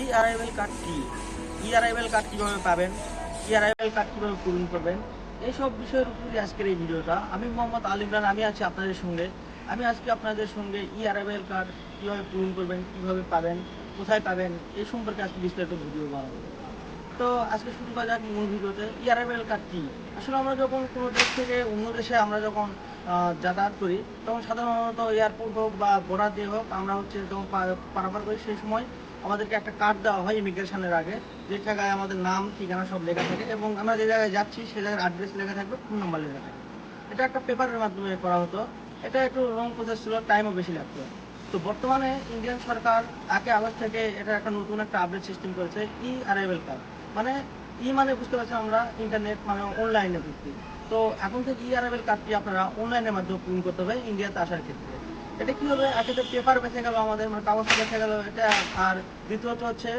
ই arrival card কি? ই arrival card কীভাবে পাবেন? ই অ্যারাইভেল কার্ড কীভাবে পূরণ করবেন? এইসব বিষয়ের উপরই আজকের এই ভিডিওটা। আমি মোহাম্মদ আল ইমরান, আমি আছি আপনাদের সঙ্গে। আমি আজকে আপনাদের সঙ্গে ই অ্যারাইভেল কার্ড কীভাবে পূরণ করবেন, কীভাবে পাবেন, কোথায় পাবেন, এই সম্পর্কে আজকে বিস্তারিত ভিডিও বানাবো। তো আজকে শুরু করা যাক মূল ভিডিওতে। ইয়ারাবেল কার্ড কি? আসলে আমরা যখন কোনো দেশ থেকে অন্য দেশে আমরা যখন যাতায়াত করি, তখন সাধারণত এয়ারপোর্ট হোক বা বর্ডার দিয়ে হোক, আমরা হচ্ছে যখন পারাপার করি সেই সময় আমাদেরকে একটা কার্ড দেওয়া হয় ইমিগ্রেশনের আগে। যে জায়গায় আমাদের নাম, ঠিকানা সব লেখা থাকে এবং আমরা যে জায়গায় যাচ্ছি সে জায়গার অ্যাড্রেস লেখা থাকবে ফোন নাম্বার লেখা থাকবে। এটা একটা পেপারের মাধ্যমে করা হতো। এটা একটু লং প্রসেস ছিল টাইমও বেশি লাগতো। তো বর্তমানে ইন্ডিয়ান সরকার আগে আগস্ট থেকে এটা একটা নতুন একটা আপডেট সিস্টেম করেছে ই অ্যারাইভেল কার্ড মানে ই মানে বুঝতে পারছি আমরা ইন্টারনেট মানে অনলাইনে ভিত্তিক তো এখন থেকে ই অ্যারাইভেল কার্ডটি আপনারা অনলাইনের মাধ্যমে পূরণ করতে হবে ইন্ডিয়াতে আসার ক্ষেত্রে। এটা কি হবে? একেতে পেপার বেঁচে গেল, আমাদের মানে কাগজ বেঁচে গেল, এটা আর দ্বিতীয়ত হচ্ছে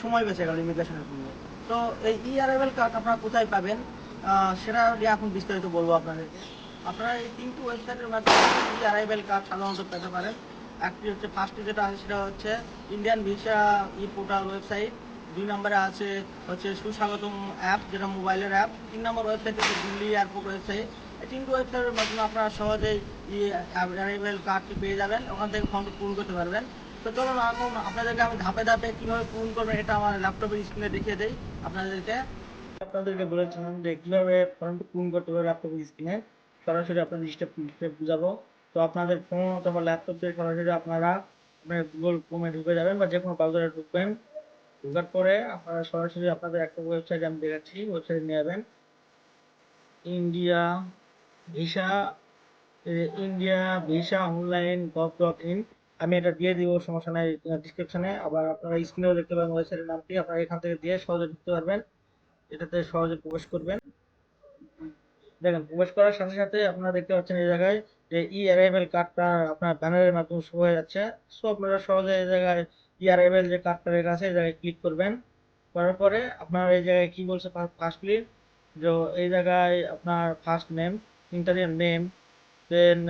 সময় বেঁচে গেল ইমিগ্রেশনের জন্য। তো এই ই অ্যারাইভেল কার্ড আপনারা কোথায় পাবেন? সেটা নিয়ে এখন বিস্তারিত বলব আপনাদেরকে আপনারা এই তিনটি ওয়েবসাইটের মাধ্যমে ই অ্যারাইভেল কার্ড সাধারণত পেতে পারেন। একটি হচ্ছে ফার্স্টে যেটা আছে, সেটা হচ্ছে Indian visa e portal website দুই নম্বরে আছে, হচ্ছে সুস্বাগতম অ্যাপ যেটা মোবাইলের অ্যাপ তিন নম্বর ওয়েবসাইট হচ্ছে দিল্লি এয়ারপোর্ট ওয়েবসাইট তিনটি ওয়েবসাইটের মাধ্যমে আপনারা সহজেই ই অ্যারাইভেল কার্ডটি পেয়ে যাবেন। ওখান থেকে ফর্মটি পূরণ করতে পারবেন। তো চলুন এখন আপনাদেরকে আমি ধাপে ধাপে কীভাবে পূরণ করবেন এটা আমার ল্যাপটপের স্ক্রিনে দেখিয়ে দেই। আপনাদেরকে আপনাদেরকে বলেছিলাম যে কীভাবে ফর্মটি পূরণ করতে হবে ল্যাপটপের স্ক্রিনে সরাসরি আপনাদের স্টেপ বুঝাবো। তো আপনাদের ফোন অথবা ল্যাপটপ দিয়ে সরাসরি আপনারা আপনার গুগল ক্রোমে ঢুকে যাবেন বা যে কোনো ব্রাউজারে ঢুকবেন। ঢোকার পরে আপনারা সরাসরি আপনাদের একটা ওয়েবসাইট আমি দেখাচ্ছি ওয়েবসাইট নিয়ে যাবেন। India visa India, visa, online, gov dot in. আমি এটা দিয়ে দিব, সমস্যা নাই ডিসক্রিপশনে আবার আপনারা স্ক্রিনেও দেখতে পাবেন ওয়েবসাইটের নামটি। আপনারা এখান থেকে দিয়ে সহজে ঢুকতে পারবেন। এটাতে সহজে প্রবেশ করবেন। দেখেন, প্রবেশ করার সাথে সাথে আপনারা দেখতে পাচ্ছেন এই জায়গায় যে ই অ্যারাইভেল কার্ডটা আপনার ব্যানারের মাধ্যমে শো হয়ে যাচ্ছে। সো আপনারা সহজে এই জায়গায় ই অ্যারাইভেল যে কার্ডটা লেখা আছে, এই জায়গায় ক্লিক করবেন। করার পরে আপনার এই জায়গায় কি বলছে ফার্স্টলি যে এই জায়গায় আপনার ফার্স্ট নেম ইন্টারিয়ার নেম দেন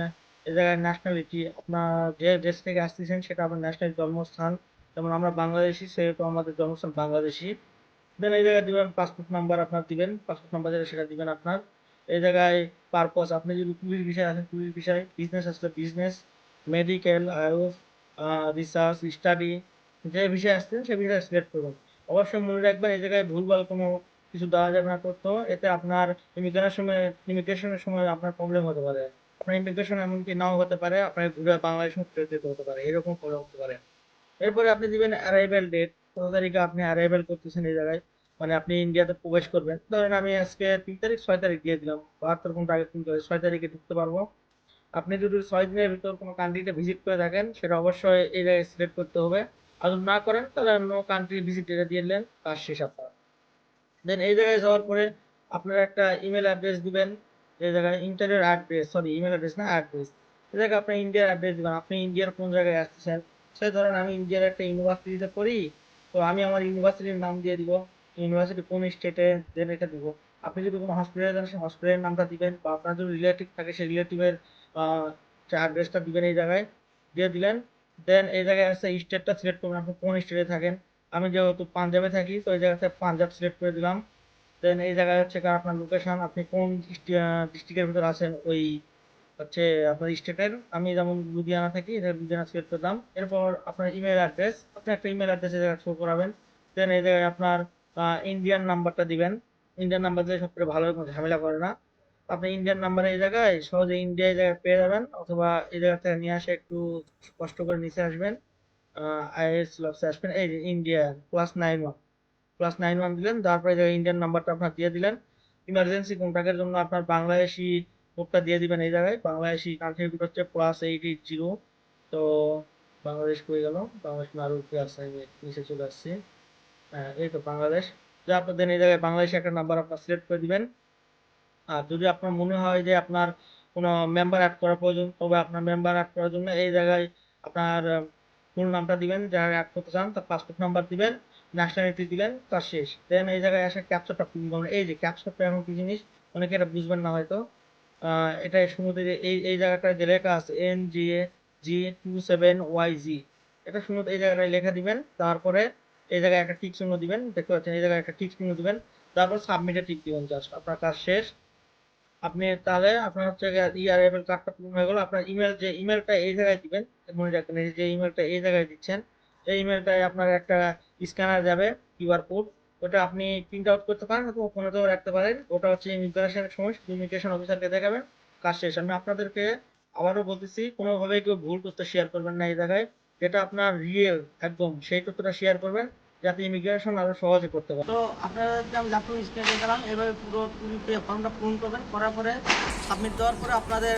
এই জায়গায় ন্যাশনালিটি আপনার যে দেশ থেকে আসতেছেন সেটা আপনার ন্যাশনাল জন্মস্থান। যেমন আমরা বাংলাদেশি, সেহেতু আমাদের জন্মস্থান বাংলাদেশি। দেন এই জায়গায় দিবেন পাসপোর্ট নাম্বার আপনার দিবেন পাসপোর্ট নাম্বার যেটা সেটা দিবেন আপনার। এই জায়গায় পারপস আপনি যদি ট্যুরিস্ট বিষয় আছেন ট্যুরিস্ট বিষয় বিজনেস আসলে business medical AYUSH research study যে বিষয়ে আসছেন সে বিষয়ে সিলেক্ট করবেন। অবশ্যই মনে রাখবেন, এই জায়গায় ভুলভাল কোনো কিছু দেওয়া যাবে না করতে, এতে আপনার ইমিগ্রেশনের সময় ইমিগ্রেশনের সময় আপনার প্রবলেম হতে পারে। আপনার ইমিগ্রেশন এমনকি নাও হতে পারে, আপনার ঘুরে বাংলাদেশ ফেরত যেতে হতে পারে, এরকম প্রবলেম হতে পারে। এরপরে আপনি দিবেন অ্যারাইভেল ডেট কত তারিখে আপনি অ্যারাইভেল করতেছেন এই জায়গায়? মানে আপনি ইন্ডিয়াতে প্রবেশ করবেন। ধরেন আমি আজকে তিন তারিখ, ছয় তারিখ দিয়ে দিলাম, বাহাত্তর ঘণ্টা আগে তিন তারিখ ছয় তারিখে ঢুকতে পারব। আপনি যদি ছয় দিনের ভিতর কোনো কান্ট্রিতে ভিজিট করে থাকেন, সেটা অবশ্যই এই জায়গায় সিলেক্ট করতে হবে। আর না করেন, তাহলে অন্য কান্ট্রি ভিজিট এটা দিয়ে দিলেন, কাজ শেষ আপনার। দেন এই জায়গায় যাওয়ার পরে আপনারা একটা ইমেল অ্যাড্রেস দিবেন, এই জায়গায় internet address sorry email address না অ্যাড্রেস এই জায়গায় আপনি ইন্ডিয়ার অ্যাড্রেস দিবেন, আপনি ইন্ডিয়ার কোন জায়গায় আসতেছেন? সে ধরেন আমি ইন্ডিয়ার একটা ইউনিভার্সিটিতে পড়ি, তো আমি আমার ইউনিভার্সিটির নাম দিয়ে দিব ইউনিভার্সিটি কোন স্টেটে দেন এটা দিব। আপনি যদি কোনো হসপিটালে যান, সেই হসপিটালের নামটা দিবেন, বা আপনার যদি রিলেটিভ থাকে, সেই রিলেটিভের অ্যাড্রেসটা দিবেন এই জায়গায়, দিয়ে দিলেন। দেন এই জায়গায় আসছে স্টেটটা সিলেক্ট করবেন, আপনি কোন স্টেটে থাকেন। আমি যেহেতু পাঞ্জাবে থাকি, তো এই জায়গাতে পাঞ্জাব সিলেক্ট করে দিলাম। দেন এই জায়গায় হচ্ছে আপনার লোকেশন আপনি কোন ডিস্ট্রিক্টের ভিতরে আছেন, ওই হচ্ছে আপনার স্টেটের আমি যেমন লুধিয়ানা থাকি এটা লুধিয়ানা সিলেক্ট করলাম এরপর আপনার ইমেল অ্যাড্রেস আপনি একটা ইমেল অ্যাড্রেস এই জায়গায় শো করাবেন। দেন এই জায়গায় আপনার ইন্ডিয়ান নাম্বারটা দিবেন। ইন্ডিয়ান নাম্বার দিলে সবথেকে ভালো ঝামেলা করে না। আপনি ইন্ডিয়ান নাম্বার এই জায়গায় সহজে ইন্ডিয়া এই জায়গায় পেয়ে যাবেন, অথবা এই জায়গা থেকে নিয়ে আসে একটু কষ্ট করে নিচে আসবেন। আইএস লক্সে আসবেন এই India plus nine one plus nine one দিলেন, তারপরে ইন্ডিয়ান নাম্বারটা আপনার দিয়ে দিলেন ইমার্জেন্সি কন্ট্যাক্টের জন্য আপনার বাংলাদেশি কোডটা দিয়ে দিবেন এই জায়গায়। বাংলাদেশি কান্ট্রি কোড হচ্ছে প্লাস এইট এইট জিরো তো বাংলাদেশ হয়ে গেল? বাংলাদেশ আরও উপরে আসছে নিচে চলে আসছি। হ্যাঁ এই তো বাংলাদেশ। যে আপনাদের এই জায়গায় বাংলাদেশে একটা নাম্বার আপনার সিলেক্ট করে দিবেন। আর যদি আপনার মনে হয় যে আপনার কোনো মেম্বার অ্যাড করার প্রয়োজন, তবে আপনার মেম্বার অ্যাড করার জন্য এই জায়গায় আপনার ফুল নামটা দিবেন, যারা অ্যাড করতে চান তার পাসপোর্ট নাম্বার দিবেন ন্যাশনালিটি দিবেন, তার শেষ। দেন এই জায়গায় এসে ক্যাপচারটা এই যে ক্যাপচারটা এমন কি জিনিস, অনেকে এটা বুঝবেন না হয়তো। এটা শুরুতে যে এই এই জায়গাটায় যে লেখা আছে N G A G two seven Y G এটা শুরুতে এই জায়গাটায় লেখা দিবেন, তারপরে এই জায়গায় একটা টিক চিহ্ন দিবেন, দেখতে পাচ্ছেন, এই জায়গায় একটা টিক চিহ্ন দিবেন, তারপর সাবমিটে টিক দিবেন জাস্ট আপনার কাজ শেষ। আপনি তাহলে আপনার হচ্ছে ইআরএফএল কার্ডটা পূরণ হয়ে গেল। আপনার ইমেল যে ইমেলটা এই জায়গায় দিবেন, মনে রাখবেন এই যে ইমেলটা এই জায়গায় দিচ্ছেন এই ইমেলটায় আপনার একটা স্ক্যানার যাবে কিউআর কোড ওটা আপনি প্রিন্ট আউট করতে পারেন অথবা ফোনেতেও রাখতে পারেন। ওটা হচ্ছে ইমিগ্রেশনের সময় ইমিগ্রেশন অফিসারকে দেখাবেন, কাজ শেষ। আমি আপনাদেরকে আবারও বলতেছি, কোনোভাবেই কেউ ভুল তথ্য শেয়ার করবেন না এই জায়গায়। যেটা আপনার রিয়েল একদম সেই তথ্যটা শেয়ার করবেন। যাতে ইমিগ্রেশন আরও সহজে করতে পারে। তো আপনাদেরকে আমি স্ক্রিনে দেখালাম এভাবে পুরো ফর্মটা পূরণ করবেন, করার পরে সাবমিট দেওয়ার পরে আপনাদের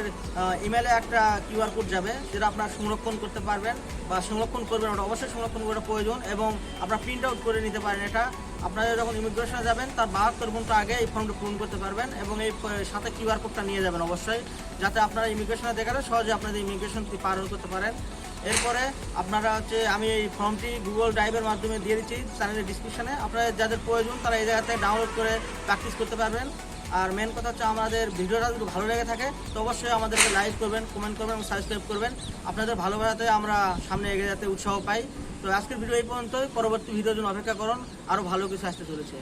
ইমেলে একটা কিউআর কোড যাবে, যেটা আপনার সংরক্ষণ করতে পারবেন বা সংরক্ষণ করবেন ওটা অবশ্যই সংরক্ষণ করা প্রয়োজন এবং আপনারা প্রিন্ট আউট করে নিতে পারেন এটা। আপনারা যখন ইমিগ্রেশনে যাবেন, তার বাহাত্তর ঘণ্টা আগে এই ফর্মটা পূরণ করতে পারবেন এবং এই সাথে কিউআর কোডটা নিয়ে যাবেন অবশ্যই, যাতে আপনারা ইমিগ্রেশনে দেখালে সহজে আপনাদের ইমিগ্রেশন পার করতে পারেন। এরপরে আপনারা হচ্ছে, আমি এই ফর্মটি গুগল ড্রাইভের মাধ্যমে দিয়ে দিচ্ছি চ্যানেলের ডিসক্রিপশনে আপনাদের যাদের প্রয়োজন তারা এই জায়গাতে ডাউনলোড করে প্র্যাকটিস করতে পারবেন। আর মেন কথা হচ্ছে আমাদের ভিডিওটা যদি ভালো লেগে থাকে, তো অবশ্যই আমাদেরকে লাইক করবেন কমেন্ট করবেন এবং সাবস্ক্রাইব করবেন। আপনাদের ভালোবাসাতে আমরা সামনে এগিয়ে যেতে উৎসাহ পাই। তো আজকের ভিডিও এই পর্যন্তই। পরবর্তী ভিডিওর জন্য অপেক্ষা করুন। আরও ভালো কিছু আসতে চলেছে।